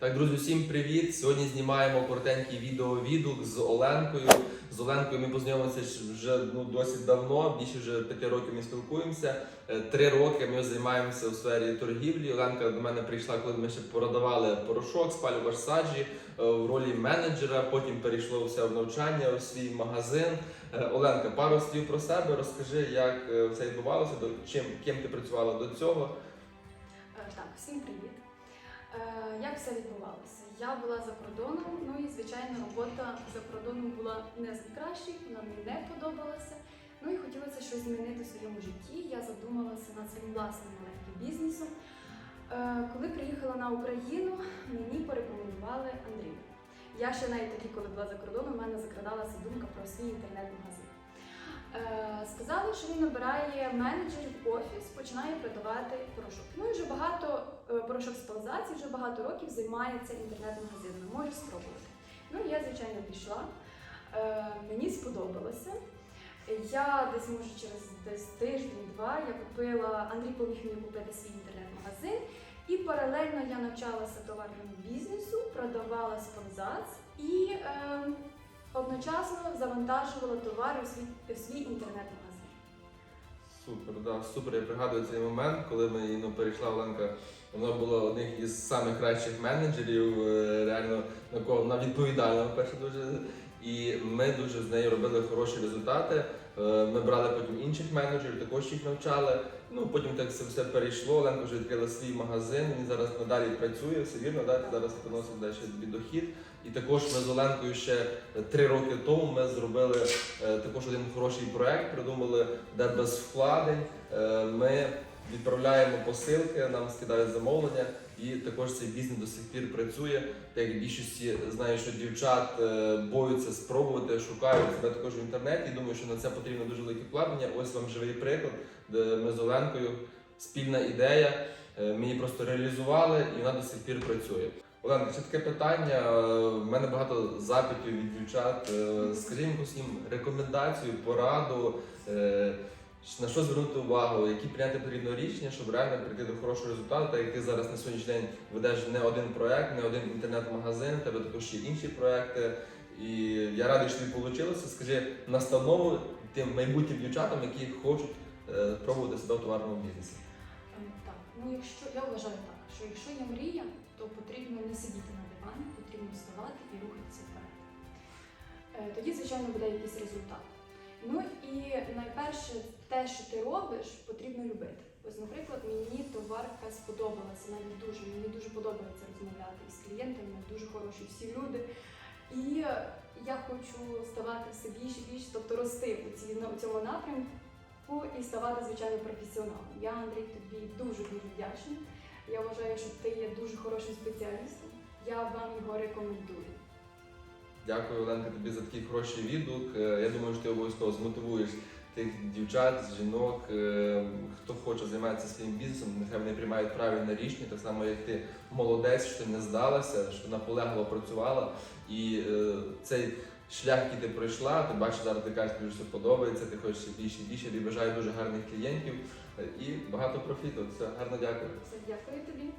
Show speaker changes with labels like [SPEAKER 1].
[SPEAKER 1] Так, друзі, всім привіт! Сьогодні знімаємо коротенький відеовідгук з Оленкою. З Оленкою ми познайомилися вже ну, досить давно, більше вже п'яти років ми спілкуємося. Е, Три роки ми займаємося у сфері торгівлі. Оленка до мене прийшла, коли ми ще продавали порошок, спалювач саджі е, в ролі менеджера. Потім перейшло все в навчання, у свій магазин. Е, Оленка, пару слів про себе. Розкажи, як все відбувалося, до чим ким ти працювала до цього.
[SPEAKER 2] Так, всім привіт. Е, Як все відбувалося? Я була за кордоном, ну і звичайно робота за кордоном була не з найкращих, вона мені не подобалася. Ну і хотілося щось змінити в своєму житті. Я задумалася над своїм власним маленьким бізнесом. Е, Коли приїхала на Україну, мені порекомендували Андрія. Я ще навіть тоді, коли була за кордоном, у мене закрадалася думка про свій інтернет-магазин. Е, Сказали, що він набирає менеджерів офіс, починає продавати порошок. Ну і вже багато е, порошок сползації, вже багато років займається інтернет-магазинами. Може спробувати. Ну я звичайно пішла. Е, Мені сподобалося. Я десь може через десь тиждень-два я купила, Андрій поміг мені купити свій інтернет-магазин. І паралельно я навчалася товарному бізнесу, продавала сползац і е, одночасно завантажувала товари у свій, в свій інтернет-магазин.
[SPEAKER 1] Супер, да, супер. Я пригадую цей момент, коли ми ну, перейшла Оленка. Вона була одним із самих кращих менеджерів, е, на вона відповідальна, перше дуже. І ми дуже з нею робили хороші результати. Е, Ми брали потім інших менеджерів, також їх навчали. Ну потім так це все перейшло. Оленка вже відкрила свій магазин. Він зараз надалі працює, все вірно, да? зараз приносить далі дохід. І також ми з Оленкою ще три роки тому ми зробили е, також один хороший проект, придумали, де без вкладень е, ми відправляємо посилки, нам скидають замовлення, і також цей бізнес до сих пір працює. Так як більшості знаю, що дівчат е, боються спробувати, шукають себе також в інтернеті. Думаю, що на це потрібно дуже велике вкладення. Ось вам живий приклад, де ми з Оленкою спільна ідея. е, її просто реалізували, і вона до сих пір працює. Оленка, ще таке питання. е, В мене багато запитів від дівчат. Е, Скажи якусь їм рекомендацію, пораду, е, на що звернути увагу, які прийняти потрібно рішення, щоб реально прийти до хорошого результату, так як ти зараз на сьогоднішній день ведеш не один проект, не один інтернет-магазин, в тебе також є інші проекти. І я радий, що тобі вийшло. Скажи настанову тим майбутнім дівчатам, які хочуть е, пробувати себе в товарному бізнесі.
[SPEAKER 2] Е, Так, ну якщо я вважаю так, що якщо є мрія, то потрібно не сидіти на дивані, потрібно вставати і рухатися вперед. Е, Тоді, звичайно, буде якийсь результат. Ну і найперше, те, що ти робиш, потрібно любити. Ось, наприклад, мені товарка сподобалася навіть дуже. Мені дуже подобається розмовляти із клієнтами, дуже хороші всі люди. І я хочу ставати все більше і більше, тобто рости у, цій, у цьому напрямку і ставати, звичайно, професіоналом. Я, Андрій, тобі дуже дуже вдячна. Я вважаю, що ти є дуже хорошим спеціалістом. Я вам його рекомендую.
[SPEAKER 1] Дякую, Оленка, тобі за такий хороший відгук. Е, Я думаю, що ти обов'язково змотивуєш тих дівчат, жінок, е, хто хоче займатися своїм бізнесом, нехай вони приймають правильне рішення, так само як ти молодець, що ти не здалася, що ти наполегливо працювала. І е, цей шлях, який ти пройшла, ти бачиш, зараз ти кажеш, тобі все подобається, ти хочеш більше і більше, тобі бажаю дуже гарних клієнтів і багато профіту. Все, гарно дякую.
[SPEAKER 2] Все, дякую тобі.